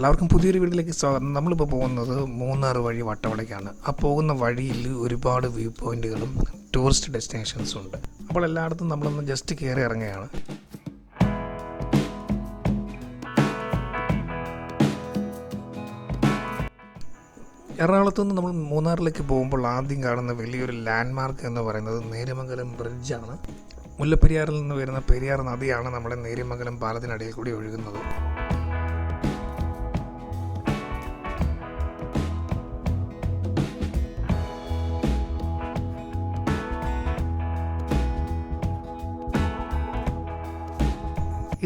എല്ലാവർക്കും പുതിയൊരു വീട്ടിലേക്ക് സ്വാഗതം. നമ്മളിപ്പോൾ പോകുന്നത് മൂന്നാർ വഴി വട്ടവടയ്ക്കാണ്. ആ പോകുന്ന വഴിയിൽ ഒരുപാട് വ്യൂ പോയിന്റുകളും ടൂറിസ്റ്റ് ഡെസ്റ്റിനേഷൻസും ഉണ്ട്. അപ്പോൾ എല്ലായിടത്തും നമ്മളൊന്ന് ജസ്റ്റ് കയറി ഇറങ്ങുകയാണ്. എറണാകുളത്തു നിന്ന് നമ്മൾ മൂന്നാറിലേക്ക് പോകുമ്പോൾ ആദ്യം കാണുന്ന വലിയൊരു ലാൻഡ്മാർക്ക് എന്ന് പറയുന്നത് നേരമംഗലം ബ്രിഡ്ജാണ് മുല്ലപ്പെരിയാറിൽ നിന്ന് വരുന്ന പെരിയാർ നദിയാണ് നമ്മുടെ നേര്യമംഗലം പാലത്തിനടിയിൽ കൂടി ഒഴുകുന്നത്.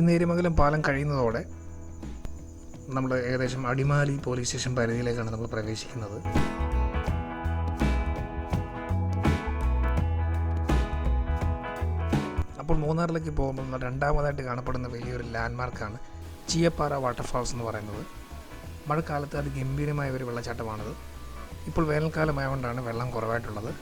ഈ നേര്യമംഗലം പാലം കഴിയുന്നതോടെ നമ്മൾ ഏകദേശം അടിമാലി പോലീസ് സ്റ്റേഷൻ പരിധിയിലേക്കാണ് നമ്മൾ പ്രവേശിക്കുന്നത്. അപ്പോൾ മൂന്നാറിലേക്ക് പോകുമ്പോൾ രണ്ടാമതായിട്ട് കാണപ്പെടുന്ന വലിയൊരു ലാൻഡ്മാർക്കാണ് ചീയപ്പാറ വാട്ടർഫാൾസ് എന്ന് പറയുന്നത്. മഴക്കാലത്ത് അത് ഗംഭീരമായ ഒരു വെള്ളച്ചാട്ടമാണത്. ഇപ്പോൾ വേനൽക്കാലമായതുകൊണ്ടാണ് വെള്ളം കുറവായിട്ടുള്ളത്.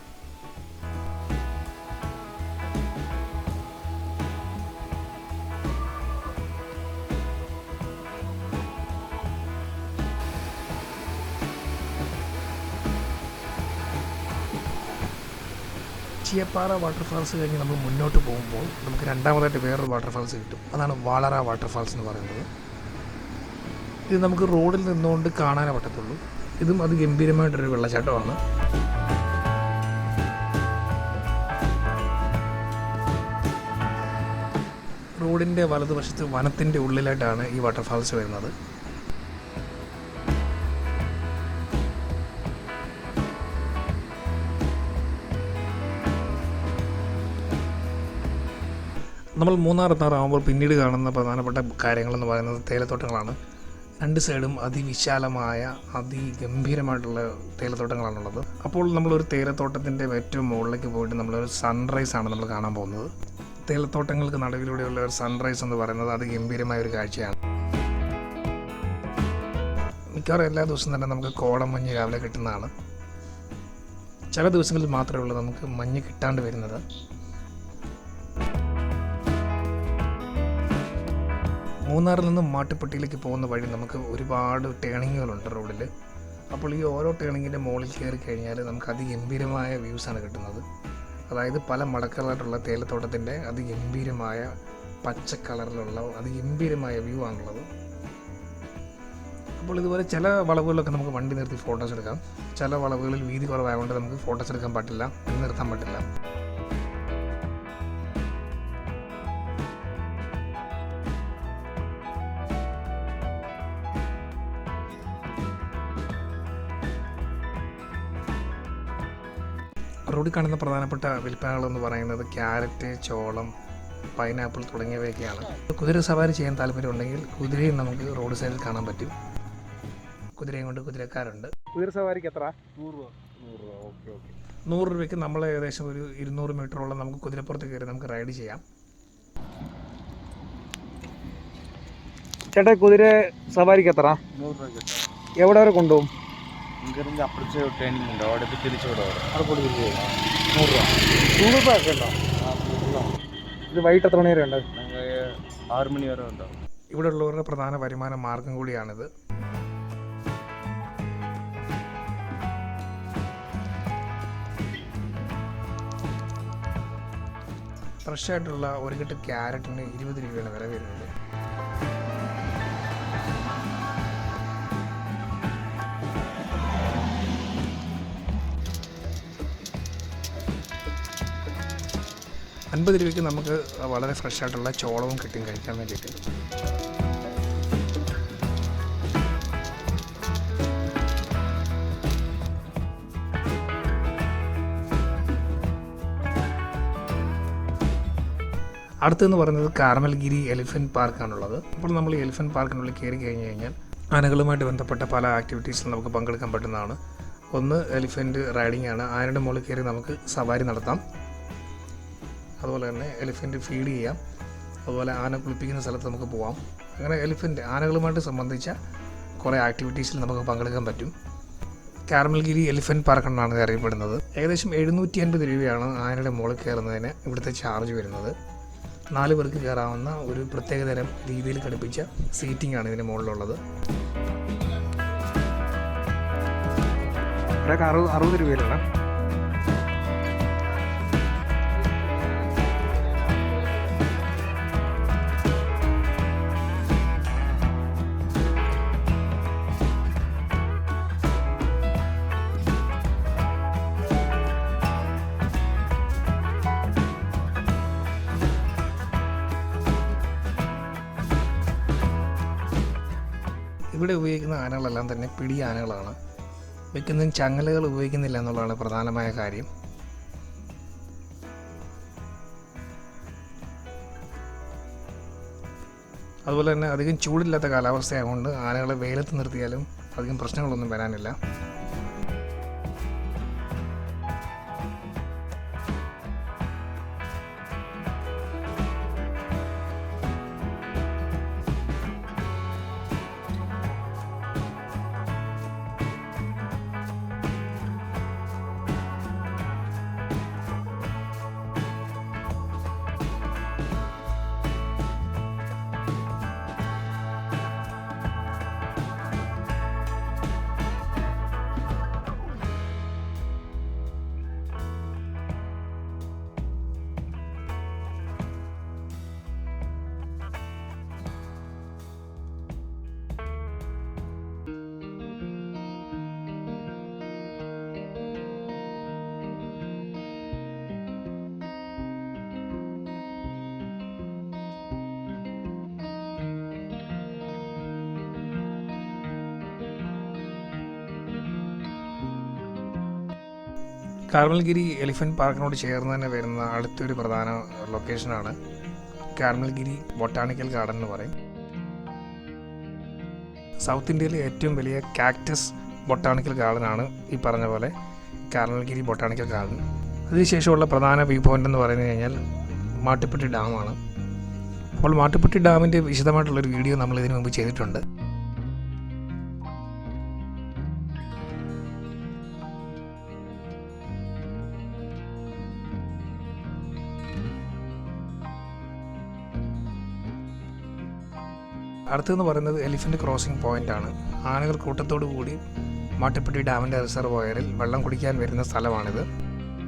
ചീയപ്പാറ വാട്ടർഫാൾസ് കഴിഞ്ഞ് നമ്മൾ മുന്നോട്ട് പോകുമ്പോൾ നമുക്ക് രണ്ടാമതായിട്ട് വേറൊരു വാട്ടർഫാൾസ് കിട്ടും. അതാണ് വാളറ വാട്ടർഫാൾസ് എന്ന് പറയുന്നത്. ഇത് നമുക്ക് റോഡിൽ നിന്നുകൊണ്ട് കാണാനേ പറ്റത്തുള്ളൂ. ഇതും അത് ഗംഭീരമായിട്ടൊരു വെള്ളച്ചാട്ടമാണ്. റോഡിന്റെ വലതുവശത്ത് വനത്തിന്റെ ഉള്ളിലായിട്ടാണ് ഈ വാട്ടർഫാൾസ് വരുന്നത്. നമ്മൾ മൂന്നാർ എത്താറാകുമ്പോൾ പിന്നീട് കാണുന്ന പ്രധാനപ്പെട്ട കാര്യങ്ങളെന്ന് പറയുന്നത് തേയിലത്തോട്ടങ്ങളാണ്. രണ്ട് സൈഡും അതിവിശാലമായ അതിഗംഭീരമായിട്ടുള്ള തേയിലത്തോട്ടങ്ങളാണുള്ളത്. അപ്പോൾ നമ്മളൊരു തേയിലത്തോട്ടത്തിന്റെ ഏറ്റവും മുകളിലേക്ക് പോയിട്ട് നമ്മളൊരു സൺറൈസ് ആണ് നമ്മൾ കാണാൻ പോകുന്നത്. തേയിലത്തോട്ടങ്ങൾക്ക് നടുവിലൂടെയുള്ള ഒരു സൺറൈസ് എന്ന് പറയുന്നത് അതിഗംഭീരമായ ഒരു കാഴ്ചയാണ്. മിക്കവാറും എല്ലാ ദിവസവും തന്നെ നമുക്ക് കോടം മഞ്ഞ് രാവിലെ കിട്ടുന്നതാണ്. ചില ദിവസങ്ങളിൽ മാത്രമേ ഉള്ളൂ നമുക്ക് മഞ്ഞ് കിട്ടാണ്ട് വരുന്നത്. മൂന്നാറിൽ നിന്ന് മാട്ടുപ്പെട്ടിയിലേക്ക് പോകുന്ന വഴി നമുക്ക് ഒരുപാട് ടേണിങ്ങുകളുണ്ട് റോഡിൽ. അപ്പോൾ ഈ ഓരോ ടേണിങ്ങിന്റെ മുകളിൽ കയറി കഴിഞ്ഞാൽ നമുക്ക് അതിഗംഭീരമായ വ്യൂസാണ് കിട്ടുന്നത്. അതായത് പല മടക്കളായിട്ടുള്ള തേയിലത്തോട്ടത്തിന്റെ അതിഗംഭീരമായ പച്ച കളറിലുള്ള അതിഗംഭീരമായ വ്യൂ ആണുള്ളത്. അപ്പോൾ ഇതുപോലെ ചില വളവുകളിലൊക്കെ നമുക്ക് വണ്ടി നിർത്തി ഫോട്ടോസ് എടുക്കാം. ചില വളവുകളിൽ വീതി കുറവായതുകൊണ്ട് നമുക്ക് ഫോട്ടോസ് എടുക്കാൻ പറ്റില്ല നിർത്താൻ പറ്റില്ല. കാണുന്ന പ്രധാനപ്പെട്ട വിൽപ്പനകളെന്ന് പറയുന്നത് ക്യാരറ്റ് ചോളം പൈനാപ്പിൾ തുടങ്ങിയവയൊക്കെയാണ്. കുതിര സവാരി ചെയ്യാൻ താല്പര്യമുണ്ടെങ്കിൽ കുതിരയും നമുക്ക് റോഡ് സൈഡിൽ കാണാൻ പറ്റും. കുതിരയും കൊണ്ട് കുതിരക്കാരുണ്ട്. കുതിര സവാരിക്ക് എത്ര നൂറ് രൂപ. നൂറ് രൂപ. Okay okay. നൂറ് രൂപയ്ക്ക് നമ്മൾ ഏകദേശം ഒരു ഇരുന്നൂറ് മീറ്ററോളം നമുക്ക് കുതിരപ്പുറത്ത് കയറി നമുക്ക് റൈഡ് ചെയ്യാം. ചേട്ടാ കുതിര സവാരിക്ക് എത്ര നൂറ് രൂപ എവിടെ വരെ കൊണ്ടുപോകും? ഇങ്കറിന്റെ അപ്പുറത്ത് ട്രെയിനിങ് ഉണ്ടോ. അവിടെ തിരിച്ചു വിടുമോ അവിടെ കൂടി തിരിച്ചു വിടും നൂറ് രൂപ. ഗൂഗിൾ പേ ഒക്കെ ഉണ്ടോ? ഇത് വൈകിട്ട് എത്ര മണി വരെ ഉണ്ട്? ആറ് മണി വരെ ഉണ്ടോ. ഇവിടെ ഉള്ളവരുടെ പ്രധാന വരുമാന മാർഗം കൂടിയാണിത്. ഫ്രഷ് ആയിട്ടുള്ള ഒരു കെട്ട് ക്യാരറ്റിന് ഇരുപത് രൂപയാണ് വില വരുന്നത്. അൻപത് രൂപയ്ക്ക് നമുക്ക് വളരെ ഫ്രഷ് ആയിട്ടുള്ള ചോളവും കിട്ടും കഴിക്കാൻ വേണ്ടിയിട്ട്. അടുത്തെന്ന് പറയുന്നത് കാർമൽഗിരി എലിഫന്റ് പാർക്കാണുള്ളത്. അപ്പോൾ നമ്മൾ ഈ എലിഫന്റ് പാർക്കിനുള്ളിൽ കയറി കഴിഞ്ഞ് കഴിഞ്ഞാൽ ആനകളുമായിട്ട് ബന്ധപ്പെട്ട പല ആക്ടിവിറ്റീസിൽ നമുക്ക് പങ്കെടുക്കാൻ പറ്റുന്നതാണ്. ഒന്ന് എലിഫന്റ് റൈഡിംഗ് ആണ്. ആനയുടെ മുകളിൽ കയറി നമുക്ക് സവാരി നടത്താം. അതുപോലെ തന്നെ എലിഫന്റ് ഫീഡ് ചെയ്യാം. അതുപോലെ ആന കുളിപ്പിക്കുന്ന സ്ഥലത്ത് നമുക്ക് പോവാം. അങ്ങനെ എലിഫന്റ് ആനകളുമായിട്ട് സംബന്ധിച്ച കുറേ ആക്ടിവിറ്റീസിൽ നമുക്ക് പങ്കെടുക്കാൻ പറ്റും. കാർമൽഗിരി എലിഫന്റ് പാർക്ക് എന്നാണ് അറിയപ്പെടുന്നത്. ഏകദേശം എഴുന്നൂറ്റി അൻപത് രൂപയാണ് ആനയുടെ മുകളിൽ കയറുന്നതിന് ഇവിടുത്തെ ചാർജ് വരുന്നത്. നാല് പേർക്ക് കയറാവുന്ന ഒരു പ്രത്യേകതരം രീതിയിൽ ഘടിപ്പിച്ച സീറ്റിംഗ് ആണ് ഇതിന് മുകളിലുള്ളത്. ഒരാൾക്ക് അറുപത് അറുപത് രൂപയിലാണ്. ഇവിടെ ഉപയോഗിക്കുന്ന ആനകളെല്ലാം തന്നെ പിടി ആനകളാണ്. വെക്കുന്നതിന് ചങ്ങലകൾ ഉപയോഗിക്കുന്നില്ല എന്നുള്ളതാണ് പ്രധാനമായ കാര്യം. അതുപോലെ തന്നെ അധികം ചൂടില്ലാത്ത കാലാവസ്ഥയായതുകൊണ്ട് ആനകളെ വെയിലത്ത് നിർത്തിയാലും അധികം പ്രശ്നങ്ങളൊന്നും വരാനില്ല. കാർമൽഗിരി എലിഫന്റ് പാർക്കിനോട് ചേർന്ന് തന്നെ വരുന്ന അടുത്തൊരു പ്രധാന ലൊക്കേഷനാണ് കാർമൽഗിരി ബൊട്ടാണിക്കൽ ഗാർഡൻ എന്ന് പറയും. സൗത്ത് ഇന്ത്യയിലെ ഏറ്റവും വലിയ കാക്ടസ് ബൊട്ടാണിക്കൽ ഗാർഡനാണ് ഈ പറഞ്ഞ പോലെ കാർമൽഗിരി ബൊട്ടാണിക്കൽ ഗാർഡൻ. അതിനുശേഷമുള്ള പ്രധാന വ്യൂ പോയിന്റ് എന്ന് പറഞ്ഞു കഴിഞ്ഞാൽ മാട്ടുപ്പെട്ടി ഡാമാണ്. അപ്പോൾ മാട്ടുപ്പെട്ടി ഡാമിന്റെ വിശദമായിട്ടുള്ളൊരു വീഡിയോ നമ്മൾ ഇതിനു മുമ്പ് ചെയ്തിട്ടുണ്ട്. അടുത്തെന്ന് പറയുന്നത് എലിഫന്റ് ക്രോസിംഗ് പോയിന്റ് ആണ് ആനകൾ കൂട്ടത്തോടു കൂടി മാട്ടുപ്പെട്ടി ഡാമിന്റെ റിസർവോയറിൽ വെള്ളം കുടിക്കാൻ വരുന്ന സ്ഥലമാണിത്.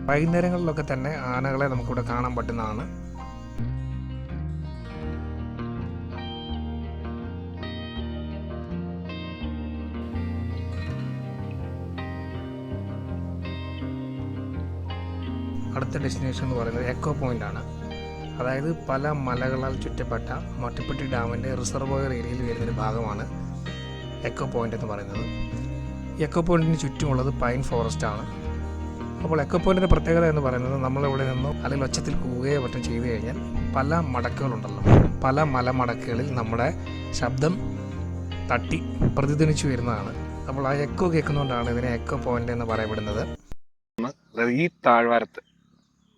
വൈകുന്നേരങ്ങളിലൊക്കെ തന്നെ ആനകളെ നമുക്കിവിടെ കാണാൻ പറ്റുന്നതാണ്. അടുത്ത ഡെസ്റ്റിനേഷൻ എന്ന് പറയുന്നത് എക്കോ പോയിന്റ് ആണ് അതായത് പല മലകളാൽ ചുറ്റപ്പെട്ട മട്ടിപ്പെട്ടി ഡാമിന്റെ റിസർവോയർ ഏരിയയിൽ വരുന്നൊരു ഭാഗമാണ് എക്കോ പോയിന്റ് എന്ന് പറയുന്നത്. എക്കോ പോയിന്റിന് ചുറ്റുമുള്ളത് പൈൻ ഫോറസ്റ്റ് ആണ്. അപ്പോൾ എക്കോ പോയിന്റിന്റെ പ്രത്യേകത എന്ന് പറയുന്നത് നമ്മളിവിടെ നിന്നോ അല്ലെങ്കിൽ ഒച്ചത്തിൽ കൂകുകയോ മറ്റും ചെയ്തു കഴിഞ്ഞാൽ പല മടക്കുകളുണ്ടല്ലോ. പല മലമടക്കുകളിൽ നമ്മുടെ ശബ്ദം തട്ടി പ്രതിധ്വനിച്ചു വരുന്നതാണ്. അപ്പോൾ ആ എക്കോ കേൾക്കുന്നതുകൊണ്ടാണ് ഇതിനെ എക്കോ പോയിന്റ് എന്ന് പറയപ്പെടുന്നത്. ഈ താഴ്വാരത്ത്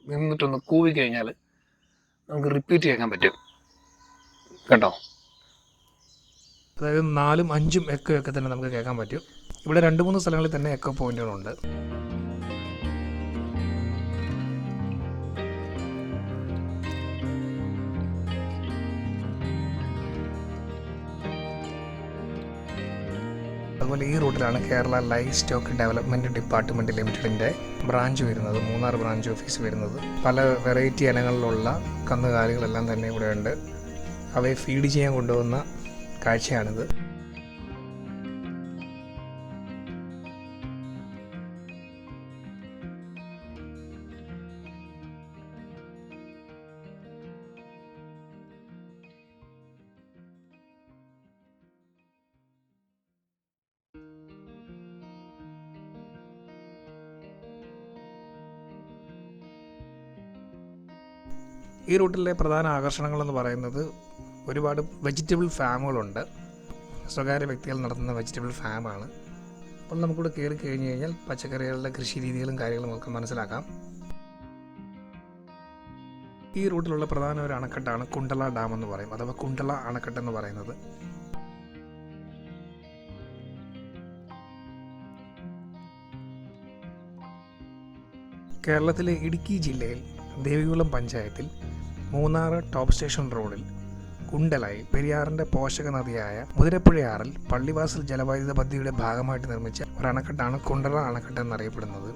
നിന്നിട്ടൊന്ന് കൂവി കഴിഞ്ഞാൽ നമുക്ക് റിപ്പീറ്റ് കേൾക്കാൻ പറ്റും. കേട്ടോ അതായത് നാലും അഞ്ചും എക്കോ ഒക്കെ തന്നെ നമുക്ക് കേൾക്കാൻ പറ്റും. ഇവിടെ രണ്ട് മൂന്ന് സ്ഥലങ്ങളിൽ തന്നെ എക്കോ പോയിന്റുകളുണ്ട് അതുപോലെ ഈ റൂട്ടിലാണ് Kerala livestock development department ലിമിറ്റഡിന്റെ ബ്രാഞ്ച് വരുന്നത് മൂന്നാർ ബ്രാഞ്ച് ഓഫീസ് വരുന്നത്. പല വെറൈറ്റി ഇനങ്ങളിലുള്ള കന്നുകാലികളെല്ലാം തന്നെ ഇവിടെയുണ്ട്. അവയെ ഫീഡ് ചെയ്യാൻ കൊണ്ടുപോകുന്ന കാഴ്ചയാണിത്. ഈ റൂട്ടിലെ പ്രധാന ആകർഷണങ്ങളെന്ന് പറയുന്നത് ഒരുപാട് വെജിറ്റബിൾ ഫാമുകളുണ്ട്. സ്വകാര്യ വ്യക്തികൾ നടത്തുന്ന വെജിറ്റബിൾ ഫാമാണ്. അപ്പോൾ നമുക്കിവിടെ കയറി കഴിഞ്ഞ് കഴിഞ്ഞാൽ പച്ചക്കറികളുടെ കൃഷി രീതികളും കാര്യങ്ങളും നമുക്ക് മനസ്സിലാക്കാം. ഈ റൂട്ടിലുള്ള പ്രധാന ഒരു അണക്കെട്ടാണ് കുണ്ടള ഡാം എന്ന് പറയും അഥവാ കുണ്ടള അണക്കെട്ട് എന്ന് പറയുന്നത്. കേരളത്തിലെ ഇടുക്കി ജില്ലയിൽ ദേവികുളം പഞ്ചായത്തിൽ മൂന്നാർ ടോപ്പ് സ്റ്റേഷൻ റോഡിൽ കുണ്ടലായി പെരിയാറിന്റെ പോഷക നദിയായ മുതിരപ്പുഴയാറിൽ പള്ളിവാസൽ ജലവൈദ്യുത പദ്ധതിയുടെ ഭാഗമായിട്ട് നിർമ്മിച്ച ഒരു അണക്കെട്ടാണ് കുണ്ടല അണക്കെട്ട് എന്നറിയപ്പെടുന്നത്.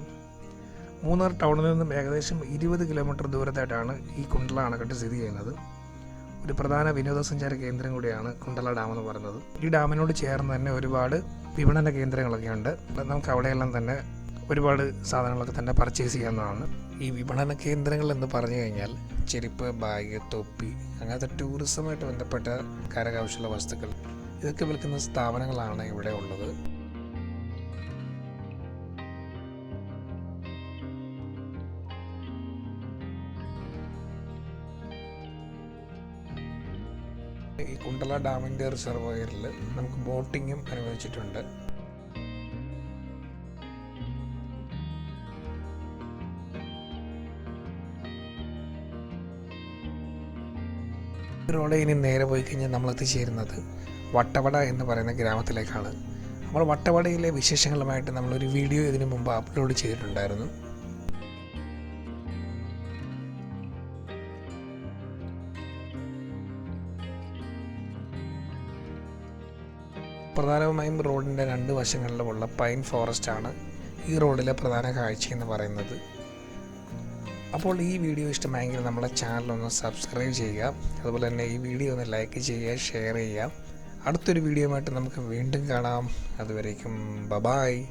മൂന്നാർ ടൗണിൽ നിന്നും ഏകദേശം ഇരുപത് കിലോമീറ്റർ ദൂരത്തായിട്ടാണ് ഈ കുണ്ടല അണക്കെട്ട് സ്ഥിതി ചെയ്യുന്നത്. ഒരു പ്രധാന വിനോദസഞ്ചാര കേന്ദ്രം കൂടിയാണ് കുണ്ടല ഡാം എന്ന് പറയുന്നത്. ഈ ഡാമിനോട് ചേർന്ന് തന്നെ ഒരുപാട് വിപണന കേന്ദ്രങ്ങളൊക്കെ ഉണ്ട് നമുക്ക് അവിടെയെല്ലാം തന്നെ ഒരുപാട് സാധനങ്ങളൊക്കെ തന്നെ പർച്ചേസ് ചെയ്യാവുന്നതാണ്. ഈ വിപണന കേന്ദ്രങ്ങൾ എന്ന് പറഞ്ഞു കഴിഞ്ഞാൽ ചെരുപ്പ് ബാഗ് തൊപ്പി അങ്ങനത്തെ ടൂറിസമായിട്ട് ബന്ധപ്പെട്ട കരകൗശല വസ്തുക്കൾ. ഇതൊക്കെ വിൽക്കുന്ന സ്ഥാപനങ്ങളാണ് ഇവിടെ ഉള്ളത്. ഈ കുണ്ടല ഡാമിന്റെ റിസർവോയറിൽ നമുക്ക് ബോട്ടിങ്ങും അനുവദിച്ചിട്ടുണ്ട്. റോഡ് ഇനി നേരെ പോയി കഴിഞ്ഞാൽ നമ്മൾ എത്തിച്ചേരുന്നത് വട്ടവട എന്ന് പറയുന്ന ഗ്രാമത്തിലേക്കാണ്. നമ്മൾ വട്ടവടയിലെ വിശേഷങ്ങളുമായിട്ട് നമ്മളൊരു വീഡിയോ ഇതിനു മുമ്പ് അപ്ലോഡ് ചെയ്തിട്ടുണ്ടായിരുന്നു. പ്രധാനമായും റോഡിന്റെ രണ്ട് വശങ്ങളിലുമുള്ള പൈൻ ഫോറസ്റ്റ് ആണ് ഈ റോഡിലെ പ്രധാന കാഴ്ച എന്ന് പറയുന്നത്. അപ്പോൾ ഈ വീഡിയോ ഇഷ്ടമായെങ്കിൽ നമ്മുടെ ചാനൽ ഒന്ന് സബ്സ്ക്രൈബ് ചെയ്യുക. അതുപോലെ തന്നെ ഈ വീഡിയോ ഒന്ന് ലൈക്ക് ചെയ്യുക ഷെയർ ചെയ്യുക. അടുത്തൊരു വീഡിയോ ആയിട്ട് നമുക്ക് വീണ്ടും കാണാം. അതുവരേക്കും ബബായ്